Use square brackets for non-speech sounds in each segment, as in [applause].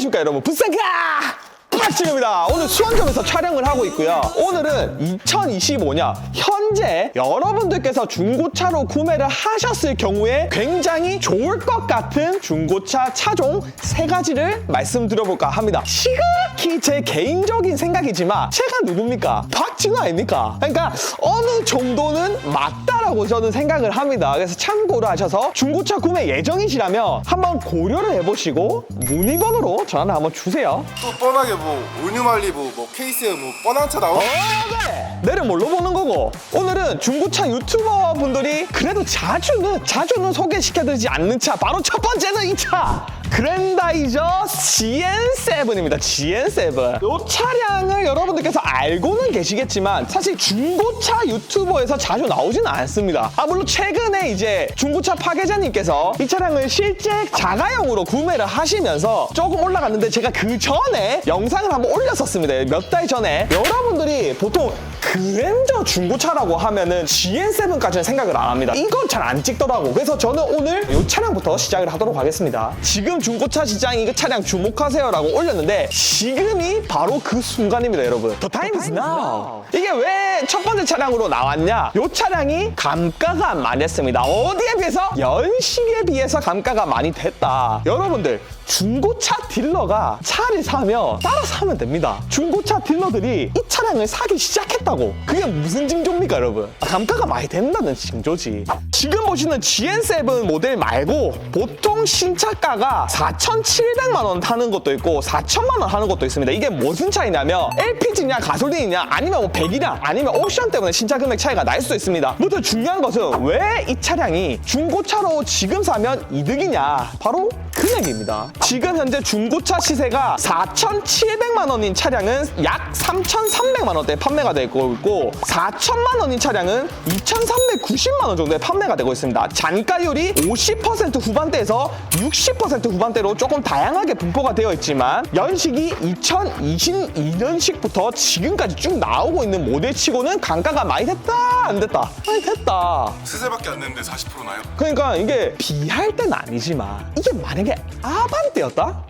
안녕하십니까 여러분? 부산가 박진입니다. 오늘 수원점에서 촬영을 하고 있고요. 오늘은 2025년 현재 여러분들께서 중고차로 구매를 하셨을 경우에 굉장히 좋을 것 같은 중고차 차종 세 가지를 말씀드려볼까 합니다. 시각히 제 개인적인 생각이지만 제가 누굽니까? 박진우 아닙니까? 그러니까 어느 정도는 맞다라고 저는 생각을 합니다. 그래서 참고를 하셔서 중고차 구매 예정이시라면 한번 고려를 해보시고 문의번호로 전화를 한번 주세요. 또 뻔하게 뭐 온유말리부 뭐 케이스에 뭐 뻔한 차 나오 어, 네. 내를 뭘로 보는 거고? 오늘은 중고차 유튜버 분들이 그래도 자주는 자주는 소개시켜드리지 않는 차 바로 첫 번째는 이차 그랜다이저 GN7입니다. GN7 이 차량을 여러분들께서 알고는 계시겠지만 사실 중고차 유튜버에서 자주 나오지는 않습니다. 아 물론 최근에 이제 중고차 파괴자님께서 이 차량을 실제 자가용으로 구매를 하시면서 조금 올라갔는데 제가 그 전에 영상을 한번 올렸었습니다. 몇 달 전에. 여러분들이 보통 그랜저 중고차라고 하면은 GN7까지는 생각을 안 합니다. 이건 잘 안 찍더라고. 그래서 저는 오늘 이 차량부터 시작을 하도록 하겠습니다. 지금 중고차 시장이 그 차량 주목하세요라고 올렸는데 지금이 바로 그 순간입니다, 여러분. The time is now. 이게 왜 첫 번째 차량으로 나왔냐? 이 차량이 감가가 많이 했습니다. 어디에 비해서? 연식에 비해서 감가가 많이 됐다. 여러분들 중고차 딜러가 차를 사면 따라서 하면 됩니다. 중고차 딜러들이 이 차량을 사기 시작했다고. 그게 무슨 징조입니까, 여러분? 아, 감가가 많이 된다는 징조지. 지금 보시는 GN7 모델 말고 보통 신차가가 4,700만 원 하는 것도 있고 4천만 원 하는 것도 있습니다. 이게 무슨 차이냐면 LPG냐 가솔린이냐 아니면 뭐 배기냐 아니면 옵션 때문에 신차 금액 차이가 날 수도 있습니다. 무튼 중요한 것은 왜 이 차량이 중고차로 지금 사면 이득이냐? 바로 금액입니다. 지금 현재 중고차 시세가 4,700만 원인 차량은 약 3,300만 원대에 판매가 되고 있고 4천만 원인 차량은 2,390만 원 정도에 판매가 되고 있습니다. 잔가율이 50% 후반대에서 60% 후반대로 조금 다양하게 분포가 되어 있지만 연식이 2022년식부터 지금까지 쭉 나오고 있는 모델치고는 감가가 많이 됐다 안 됐다 많이 됐다 세세밖에 안 냈는데 40% 나요? 그러니까 이게 비할 때는 아니지만 이게 만약에 아반떼였다?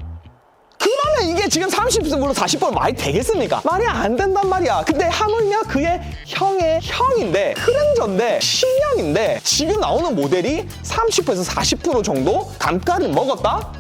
그러면 이게 지금 30%로 40% 많이 되겠습니까? 말이 안 된단 말이야. 근데 하물며 그의 형의 형인데 크랜저인데 신형인데 지금 나오는 모델이 30%에서 40% 정도 감가를 먹었다?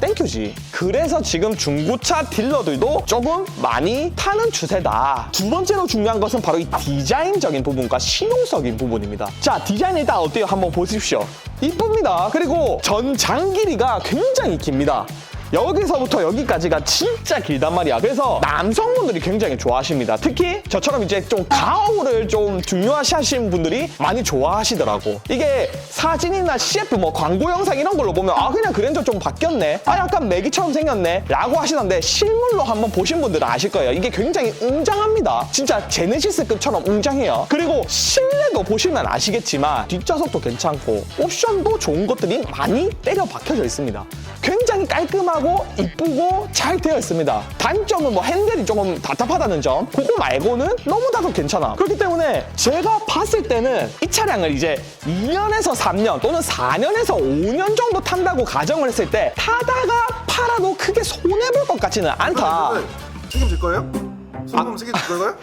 땡큐지. 그래서 지금 중고차 딜러들도 조금 많이 타는 추세다. 두 번째로 중요한 것은 바로 이 디자인적인 부분과 실용적인 부분입니다. 자, 디자인 일단 어때요? 한번 보십시오. 이쁩니다. 그리고 전장 길이가 굉장히 깁니다. 여기서부터 여기까지가 진짜 길단 말이야. 그래서 남성분들이 굉장히 좋아하십니다. 특히 저처럼 이제 좀 가오를 좀 중요시 하시는 분들이 많이 좋아하시더라고. 이게 사진이나 CF 뭐 광고 영상 이런 걸로 보면 아 그냥 그랜저 좀 바뀌었네. 아 약간 매기처럼 생겼네. 라고 하시던데 실물로 한번 보신 분들은 아실 거예요. 이게 굉장히 웅장합니다. 진짜 제네시스급처럼 웅장해요. 그리고 실내도 보시면 아시겠지만 뒷좌석도 괜찮고 옵션도 좋은 것들이 많이 때려 박혀져 있습니다. 굉장히 깔끔하고 이쁘고 잘 되어 있습니다. 단점은 뭐 핸들이 조금 답답하다는 점. 그거 말고는 너무나도 괜찮아. 그렇기 때문에 제가 봤을 때는 이 차량을 이제 2년에서 3년 또는 4년에서 5년 정도 탄다고 가정을 했을 때 타다가 팔아도 크게 손해볼 것 같지는 않다. 네. 책임질 거예요? 손금 책임질 거예요?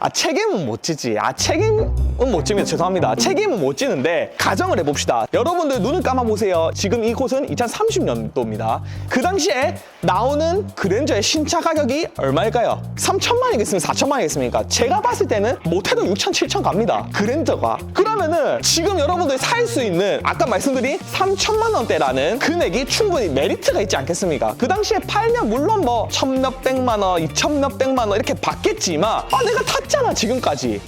아 책임은 못 지지. 아 책임 은 못 지면 죄송합니다. 책임은 못 지는데 가정을 해봅시다. 여러분들 눈을 감아보세요. 지금 이곳은 2030년도입니다. 그 당시에 나오는 그랜저의 신차 가격이 얼마일까요? 3천만이겠습니까? 4천만이겠습니까? 제가 봤을 때는 못해도 6천, 7천 갑니다. 그랜저가. 그러면은 지금 여러분들이 살 수 있는 아까 말씀드린 3천만 원대라는 금액이 충분히 메리트가 있지 않겠습니까? 그 당시에 팔면 물론 뭐 천 몇백만 원, 이천 몇백만 원 이렇게 받겠지만 아 내가 탔잖아 지금까지.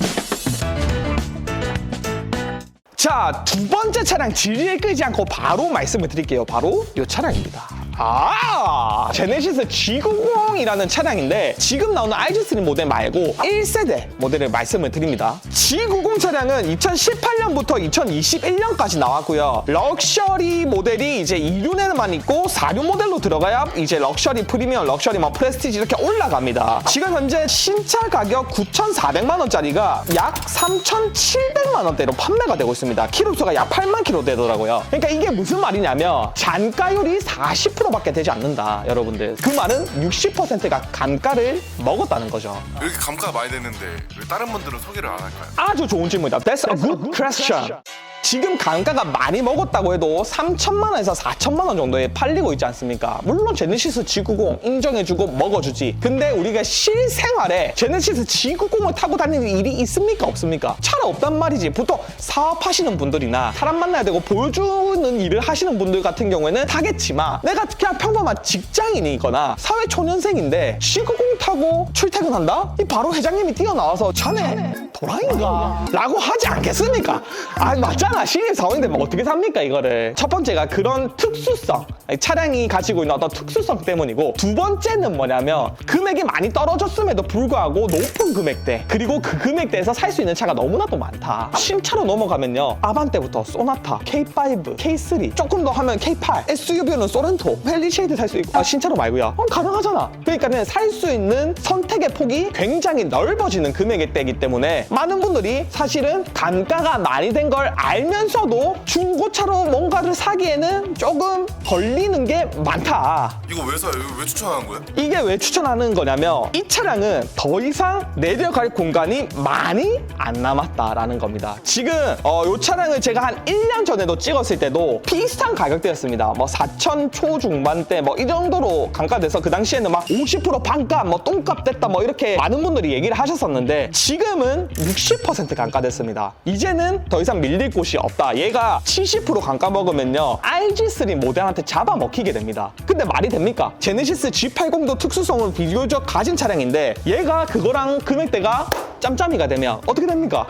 자, 두 번째 차량 질리에 끌지 않고 바로 말씀을 드릴게요. 바로 이 차량입니다. 아, 제네시스 G90이라는 차량인데 지금 나오는 IG3 모델 말고 1세대 모델을 말씀을 드립니다. G90 차량은 2018년부터 2021년까지 나왔고요. 럭셔리 모델이 이제 2륜에만 있고 4륜 모델로 들어가야 이제 럭셔리 프리미엄, 럭셔리 뭐 프레스티지 이렇게 올라갑니다. 지금 현재 신차 가격 9,400만 원짜리가 약 3,700만 원대로 판매가 되고 있습니다. 키로수가 약 8만 킬로 되더라고요. 그러니까 이게 무슨 말이냐면 잔가율이 40% 60%밖에 되지 않는다, 여러분들. 그 말은 60%가 감가를 먹었다는 거죠. 왜 이렇게 감가가 많이 됐는데 왜 다른 분들은 소개를 안 할까요? 아주 좋은 질문이다. That's a good question. 지금 감가가 많이 먹었다고 해도 3천만 원에서 4천만 원 정도에 팔리고 있지 않습니까? 물론 제네시스 G90 인정해주고 먹어주지. 근데 우리가 실생활에 제네시스 G90을 타고 다니는 일이 있습니까? 없습니까? 차라 없단 말이지. 보통 사업하시는 분들이나 사람 만나야 되고 보여주는 일을 하시는 분들 같은 경우에는 타겠지만 내가 그냥 평범한 직장인이거나 사회 초년생인데 G90 타고 출퇴근한다? 이 바로 회장님이 뛰어나와서 자네 도라인가? 라고 하지 않겠습니까? 아 맞잖아 신입사원인데 뭐 어떻게 삽니까 이거를? 첫 번째가 그런 특수성. 차량이 가지고 있는 어떤 특수성 때문이고 두 번째는 뭐냐면 금액이 많이 떨어졌음에도 불구하고 높은 금액대 그리고 그 금액대에서 살 수 있는 차가 너무나도 많다. 신차로 넘어가면요. 아반떼부터 소나타 K5 K3 조금 더 하면 K8 SUV는 소렌토 펠리쉐이드 살 수 있고. 아 신차로 말고요. 어, 가능하잖아. 그러니까는 살 수 있는 선택의 폭이 굉장히 넓어지는 금액대이기 때문에 많은 분들이 사실은 단가가 많이 된 걸 알 면서도 중고차로 뭔가를 사기에는 조금 걸리는 게 많다 이거 왜 사요? 이거 왜 추천하는 거예요? 이게 왜 추천하는 거냐면 이 차량은 더 이상 내려갈 공간이 많이 안 남았다라는 겁니다. 지금 어, 이 차량을 제가 한 1년 전에도 찍었을 때도 비슷한 가격대였습니다. 뭐 4천 초중반대 뭐 이 정도로 감가돼서 그 당시에는 막 50% 반값 뭐 똥값 됐다 뭐 이렇게 많은 분들이 얘기를 하셨었는데 지금은 60% 감가됐습니다. 이제는 더 이상 밀릴 곳이 없다. 얘가 70% 감가 먹으면요 RG3 모델한테 잡아먹히게 됩니다. 근데 말이 됩니까? 제네시스 G80도 특수성을 비교적 가진 차량인데 얘가 그거랑 금액대가 짬짬이가 되면 어떻게 됩니까?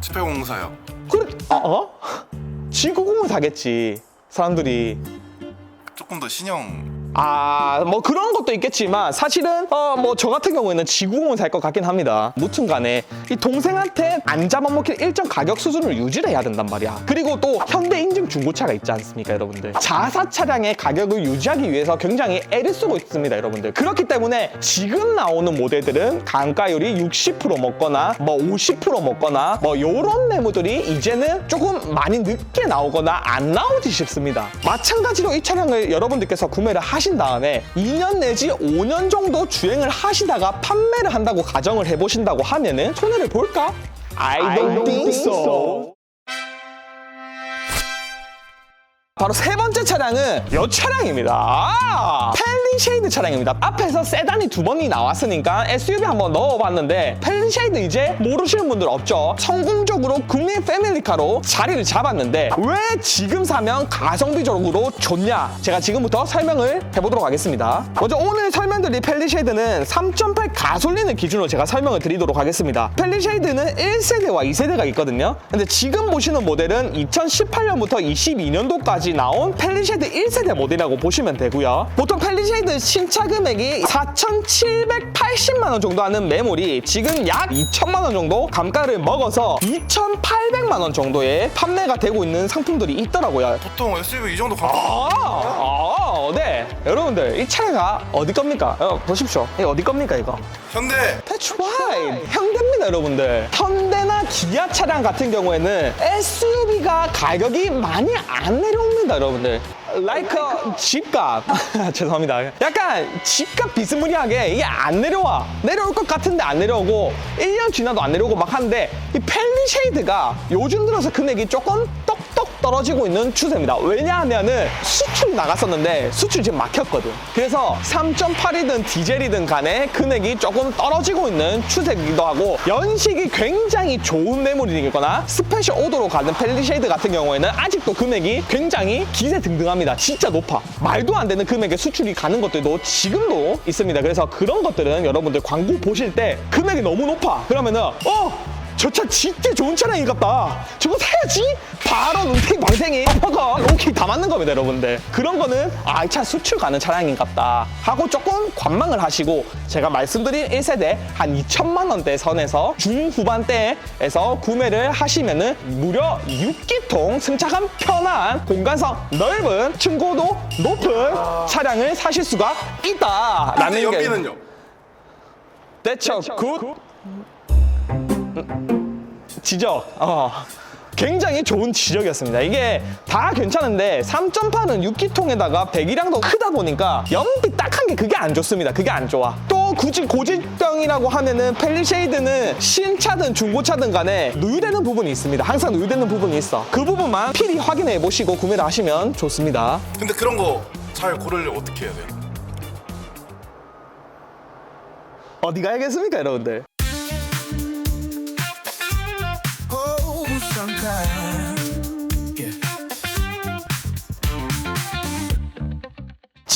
집회공사요. 그래, 어? 어? G90을 사겠지 사람들이 조금 더 신형. 아, 뭐 그런 것도 있겠지만 사실은 어 뭐 저 같은 경우에는 지구공을 살 것 같긴 합니다. 무튼 간에 이 동생한테 안 잡아먹힐 일정 가격 수준을 유지를 해야 된단 말이야. 그리고 또 현대 인증 중고차가 있지 않습니까, 여러분들? 자사 차량의 가격을 유지하기 위해서 굉장히 애를 쓰고 있습니다, 여러분들. 그렇기 때문에 지금 나오는 모델들은 단가율이 60% 먹거나 뭐 50% 먹거나 뭐 요런 매물들이 이제는 조금 많이 늦게 나오거나 안 나오지 싶습니다. 마찬가지로 이 차량을 여러분들께서 구매를 하신 다음에 2년 내지 5년 정도 주행을 하시다가 판매를 한다고 가정을 해보신다고 하면은 손해를 볼까? I don't think so. 바로 세 번째 차량은 이 차량입니다. 아, 펠리쉐이드 차량입니다. 앞에서 세단이 두 번이 나왔으니까 SUV 한번 넣어봤는데 펠리쉐이드 이제 모르시는 분들 없죠. 성공적으로 국민 패밀리카로 자리를 잡았는데 왜 지금 사면 가성비적으로 좋냐? 제가 지금부터 설명을 해보도록 하겠습니다. 먼저 오늘 설명드릴 펠리쉐이드는 3.8 가솔린을 기준으로 제가 설명을 드리도록 하겠습니다. 펠리쉐이드는 1세대와 2세대가 있거든요. 근데 지금 보시는 모델은 2018년부터 22년도까지 나온 펠리쉐이드 1세대 모델이라고 보시면 되고요. 보통 펠리쉐이드 신차 금액이 4,780만 원 정도 하는 매물이 지금 약 2천만 원 정도 감가를 먹어서 2,800만 원 정도에 판매가 되고 있는 상품들이 있더라고요. 보통 SUV 이 정도 감가. 아. 여러분들, 이 차가 어디 겁니까? 어, 보십시오. 이 어디 겁니까, 이거? 현대. That's right. 현대입니다, 여러분들. 현대나 기아 차량 같은 경우에는 SUV가 가격이 많이 안 내려옵니다, 여러분들. like a 집값. [laughs] 죄송합니다. 약간 집값 비스무리하게 이게 안 내려와. 내려올 것 같은데 안 내려오고 1년 지나도 안 내려오고 막 하는데 이 펠리쉐이드가 요즘 들어서 금액이 조금 떡떡 떨어지고 있는 추세입니다. 왜냐하면은 수출이 나갔었는데 수출이 지금 막혔거든. 그래서 3.8이든 디젤이든 간에 금액이 조금 떨어지고 있는 추세이기도 하고 연식이 굉장히 좋은 매물이거나 스페셜 오더로 가는 펠리쉐이드 같은 경우에는 아직도 금액이 굉장히 기세 등등합니다. 진짜 높아. 말도 안 되는 금액의 수출이 가는 것들도 지금도 있습니다. 그래서 그런 것들은 여러분들 광고 보실 때 금액이 너무 높아. 그러면은 어 저 차 진짜 좋은 차량이겠다. 저거 사야지. 바로 눈탱이 방생이 퍼가 로키 다 맞는 겁니다, 여러분들. 그런 거는 아, 이 차 수출 가는 차량인갑다 하고 조금 관망을 하시고 제가 말씀드린 1세대 한 2천만 원대 선에서 중후반대에서 구매를 하시면은 무려 6기통 승차감 편한 공간성 넓은 층고도 높은 차량을 사실 수가 있다라는 게 연비는요? 대처 굿 지적. 어. 굉장히 좋은 지적이었습니다. 이게 다 괜찮은데 3.8은 6기통에다가 배기량도 크다 보니까 연비 딱한 게 그게 안 좋습니다. 그게 안 좋아. 또 굳이 고질병이라고 하면은 펠리쉐이드는 신차든 중고차든 간에 누유되는 부분이 있습니다. 항상 누유되는 부분이 있어. 그 부분만 필히 확인해 보시고 구매를 하시면 좋습니다. 근데 그런 거 잘 고르려면 어떻게 해야 돼요? 어디 가야겠습니까, 여러분들?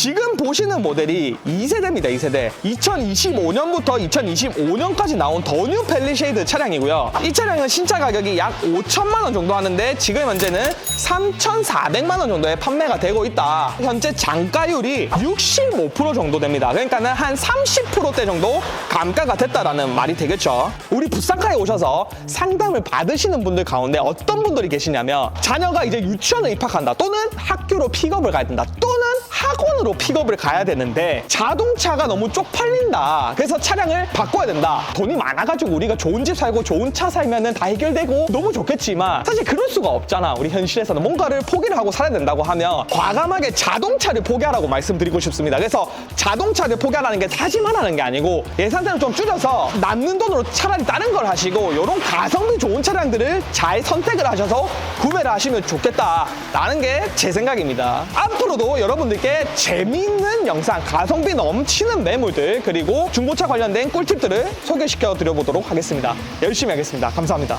지금 보시는 모델이 2세대입니다, 2세대. 2025년부터 2025년까지 나온 더뉴 펠리쉐이드 차량이고요. 이 차량은 신차 가격이 약 5천만 원 정도 하는데 지금 현재는 3,400만 원 정도에 판매가 되고 있다. 현재 장가율이 65% 정도 됩니다. 그러니까는 한 30%대 정도 감가가 됐다라는 말이 되겠죠. 우리 부산가에 오셔서 상담을 받으시는 분들 가운데 어떤 분들이 계시냐면 자녀가 이제 유치원에 입학한다 또는 학교로 픽업을 가야 된다 또는 학원으로 픽업을 가야 되는데 자동차가 너무 쪽팔린다. 그래서 차량을 바꿔야 된다. 돈이 많아가지고 우리가 좋은 집 살고 좋은 차 살면은 다 해결되고 너무 좋겠지만 사실 그럴 수가 없잖아. 우리 현실에서는 뭔가를 포기를 하고 살아야 된다고 하면 과감하게 자동차를 포기하라고 말씀드리고 싶습니다. 그래서 자동차를 포기하라는 게 사지만 하는 게 아니고 예산대를 좀 줄여서 남는 돈으로 차라리 다른 걸 하시고 이런 가성비 좋은 차량들을 잘 선택을 하셔서 구매를 하시면 좋겠다라는 게 제 생각입니다. 앞으로도 여러분들께 재미있는 영상, 가성비 넘치는 매물들 그리고 중고차 관련된 꿀팁들을 소개시켜 드려보도록 하겠습니다. 열심히 하겠습니다. 감사합니다.